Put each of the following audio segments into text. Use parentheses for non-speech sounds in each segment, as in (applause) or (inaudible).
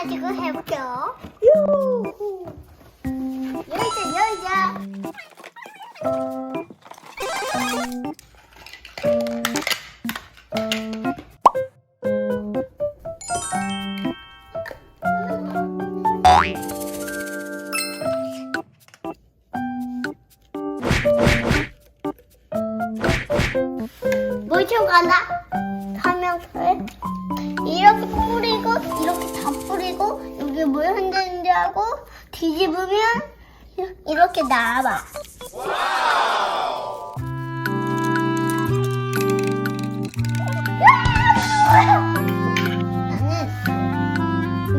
가지고 해볼게요. 유! 열자, 열자. 물 쳐가나? 뿌리고 여기 물줄 알고 뒤집으면 이렇게 나와.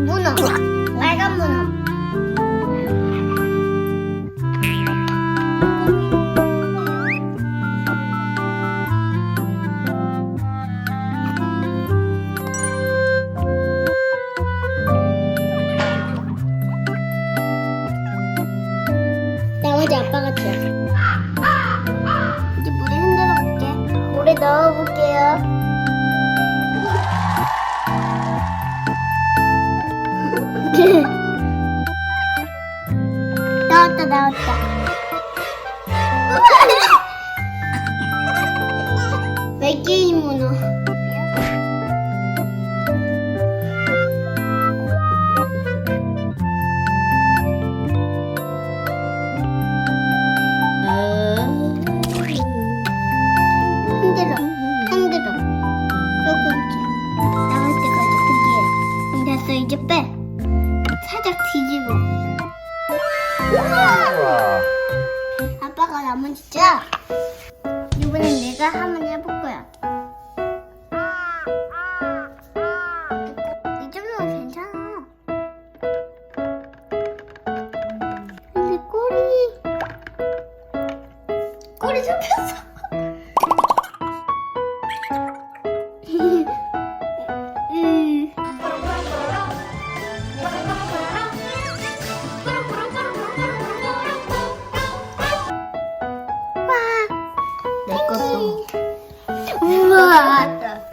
나는 빨간 문어. 나머지 아빠가 줘. 이제 물에 흔들어 볼게. 물에 넣어 볼게요. (laughs) 나왔다 나왔다. (laughs) 외계인 문어. 흔들어, 살짝 뒤집어. 아빠가 나머지 짜. 이번엔 내가 한번 해볼 거야. 이 정도면 괜찮아. 근데 꼬리, 꼬리 잡혔어. 우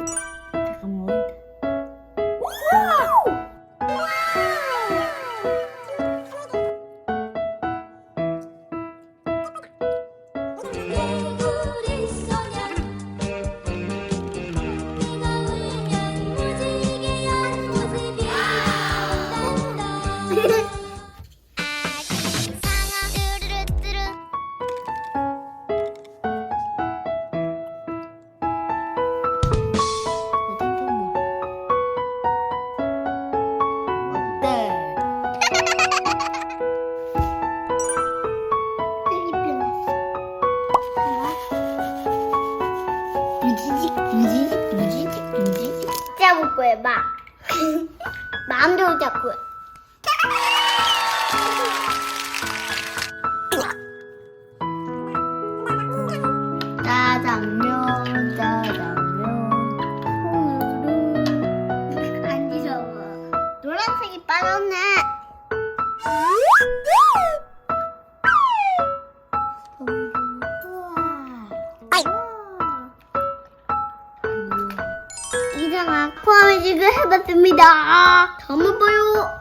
무지직 잡고 해봐 마음대로 잡고 해 이상한 코아매직을 해봤습니다. 다음에 봐요.